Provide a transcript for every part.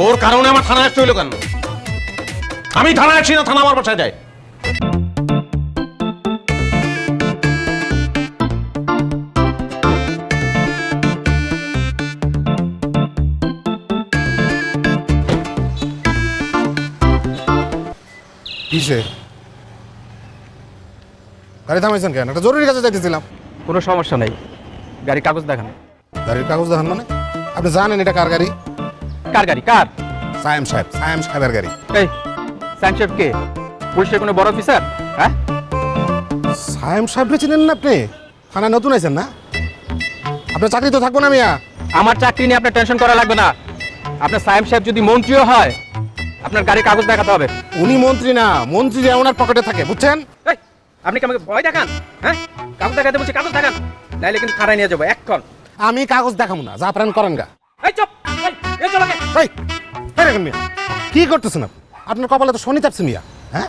তোর কারণে আমার থানায় আসতে হইল কেন? আমি থানায় আসি না থানা আমার বাসায় যায়। কিসে? গাড়ি থামাইছেন কেন? একটা জরুরি কাজে যাইতেছিলাম। কোনো সমস্যা নেই। গাড়ির কাগজ দেখান। গাড়ির কাগজ দেখান মানে? আপনি জানেন এটা কার গাড়ি? কার গাড়ি? কার? সায়েম সাহেব সায়েম সাহেবের গাড়ি। এই স্যাংশন কে? পুলিশের কোনো বড় অফিসার? হ্যাঁ? সায়েম সাহেবকে চিনেন না আপনি? থানায় নতুন আছেন না? আপনার চাকরি তো থাকব না মিয়া। আমার চাকরি নিয়ে আপনার টেনশন করা লাগবে না। আপনার সায়েম সাহেব যদি মন্ত্রীও হয় আপনার গাড়ির কাগজ দেখাতে হবে। উনি মন্ত্রী না মন্ত্রী যে ওনার পকেটে থাকে বুঝছেন? এই, আপনি কি আমাকে ভয় দেখান? হ্যাঁ? কাগজ দেখাতে বলছি কাগজ দেখান। নাইলে কিন্তু খাড়াই নিয়ে যাব এক্ষণ। আমি কাগজ দেখাবো না যা প্রাণ করেন গা। এই চুপ! দেখেন মিয়া। কি করতেছেন আপনি? আপনার কপালে তো শনি চাপছে মিয়া হ্যাঁ?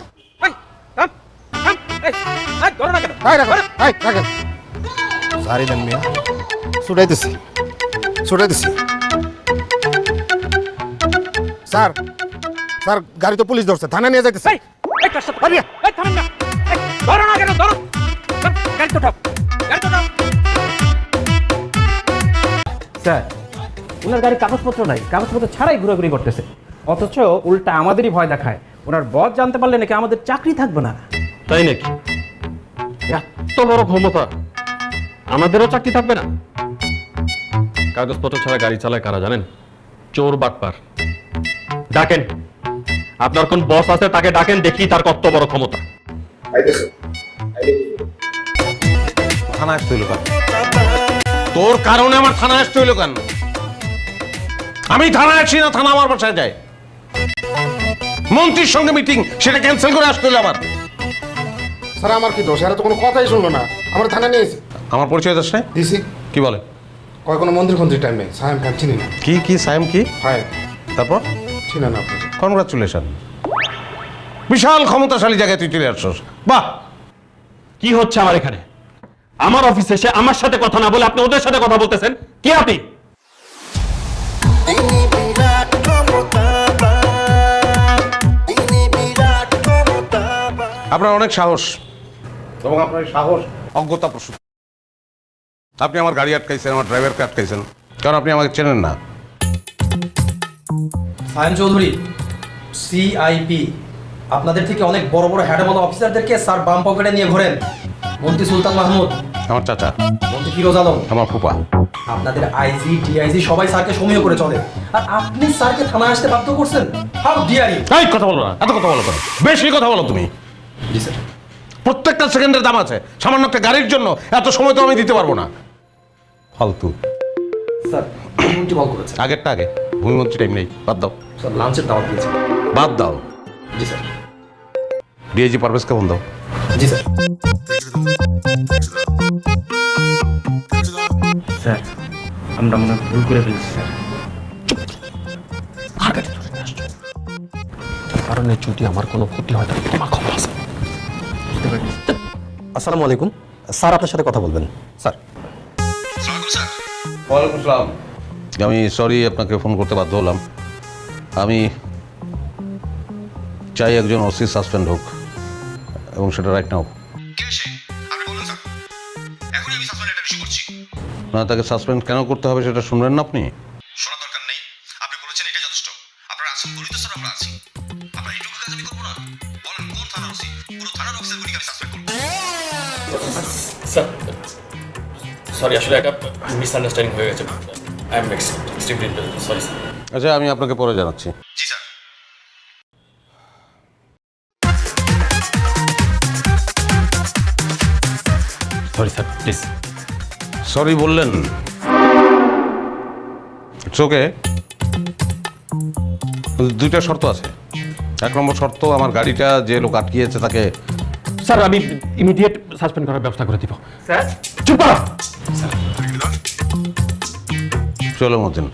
সারি দেন মিয়া। ছুটাইতেছি ছুটাইতেছি। স্যার স্যার গাড়ি তো পুলিশ ধরছে থানা নিয়ে যাইতেছে। ধরো না কেন, ধরো। গাড়ি তো গাড়ি তো। স্যার ওনার গাড়ির কাগজপত্র নাই কাগজপত্র ছাড়াই ঘোরাঘুরি করতেছে। অথচ উল্টা আমাদেরই ভয় দেখায়। ওনার বস জানতে পারলে নাকি আমাদের চাকরি থাকবে না। তাই নাকি? এত বড় ক্ষমতা। আমাদেরও চাকরি থাকবে না। কাগজপত্র ছাড়া গাড়ি চালায় কারা জানেন? চোর বাটপার। ডাকেন। আপনার কোন বস আছে তাকে ডাকেন দেখি তার কত বড় ক্ষমতা। থানা আসতে হইল কেন? তোর কারণে আমার থানা আসতে হইল কেন? আমি থানায় আসি না থানা আমার বাসায় যায়। মন্ত্রীর সঙ্গে মিটিং সেটা ক্যান্সেল করে আসতে হইল আমার। স্যার আমার কি দোষ? এরা তো কোনো কথাই শুনলো না। আমার থানা নিয়েছে আমার পরিচয় দাস নাই দিছি। কি বলে? কয় কোনো মন্দির ফন্দির টাইম নেই। সাহেব খান চিনি না? কি কি সাইম কি? ফাইভ তারপর? চিনি না আপনি কনগ্রাচুলেশন বিশাল ক্ষমতাশালী জায়গায় তুই চলে আসছস। বাহ! কি হচ্ছে আমার এখানে? আমার অফিসে এসে আমার সাথে কথা না বলে আপনি ওদের সাথে কথা বলতেছেন? কি আপনি? আপনার অনেক সাহস। এবং আপনার সাহস অজ্ঞতা প্রসূত। আপনি আমার গাড়ি আটকাইছেন আমার ড্রাইভারকে আটকাইছেন। কারণ আপনি আমাকে চেনেন না। সায়ন চৌধুরী সিআইপি আপনাদের থেকে অনেক বড় বড় হ্যাডাবল অফিসারদেরকে স্যার বাম পকেটে নিয়ে ঘোরেন। মন্ত্রী সুলতান মাহমুদ। আমার চাচা। মন্ত্রী ফিরোজ আলম আমার ফুপা। আপনাদের আইজি ডিআইজি সবাই স্যারকে সমীহ করে চলে। আর আপনি স্যারকে থানায় আসতে বাধ্য করছেন? হাউ ডিয়ার ইউ এই কথা বলো না এত কথা বলো কেন? বেশি কথা বলো তুমি। জি স্যার। প্রত্যেকটা সেকেন্ডের দাম আছে। সামান্য একটা গাড়ির জন্য এত সময় তো আমি দিতে পারব না। ফালতু। স্যার মন্ত্রী বল করেছে আগেরটা আগে। ভূমিমন্ত্রী টাইম নেই। বাদ দাও। স্যার লাঞ্চের দাওয়াত দিয়েছে। বাদ দাও। জি স্যার। ডিআইজি পারভেজকে ফোন দাও। জি স্যার। স্যার। আমরা মনে ভুল করে ফেলছি স্যার। কারণে যদি আমার কোনো ক্ষতি হয় তাহলে তোমার আছে আসসালামু আলাইকুম। স্যার আপনার সাথে কথা বলবেন। স্যার। ওয়ালাইকুম আসসালাম আমি সরি আপনাকে ফোন করতে বাধ্য হলাম। আমি চাই একজন ওসি সাসপেন্ড হোক এবং সেটা রাইট নাও। না তাকে সাসপেন্ড কেন করতে হবে সেটা শুনবেন না আপনি? শোনা দরকার নেই। আপনি বলেছেন এটা যথেষ্ট। আপনারা আছেন বলি তো স্যার আমরা আছি। আপনার এইটুকু কাজ আমি করব না? বলেন কোন থানার ওসি? পুরো থানার অফিসার গুলিকে আমি সাসপেন্ড করব। স্যার সরি আসলে একটা মিসআন্ডারস্ট্যান্ডিং হয়ে গেছে। I am extremely sorry sir আচ্ছা আমি আপনাকে পরে জানাচ্ছি। জি স্যার। সরি স্যার প্লিজ সরি বললেন। চোখে দুইটা শর্ত আছে। এক নম্বর শর্ত আমার গাড়িটা যে লোক আটকিয়েছে তাকে স্যার আমি ইমিডিয়েট সাসপেন্ড করার ব্যবস্থা করে দিব। স্যার? চুপ করো! চলো মতিন।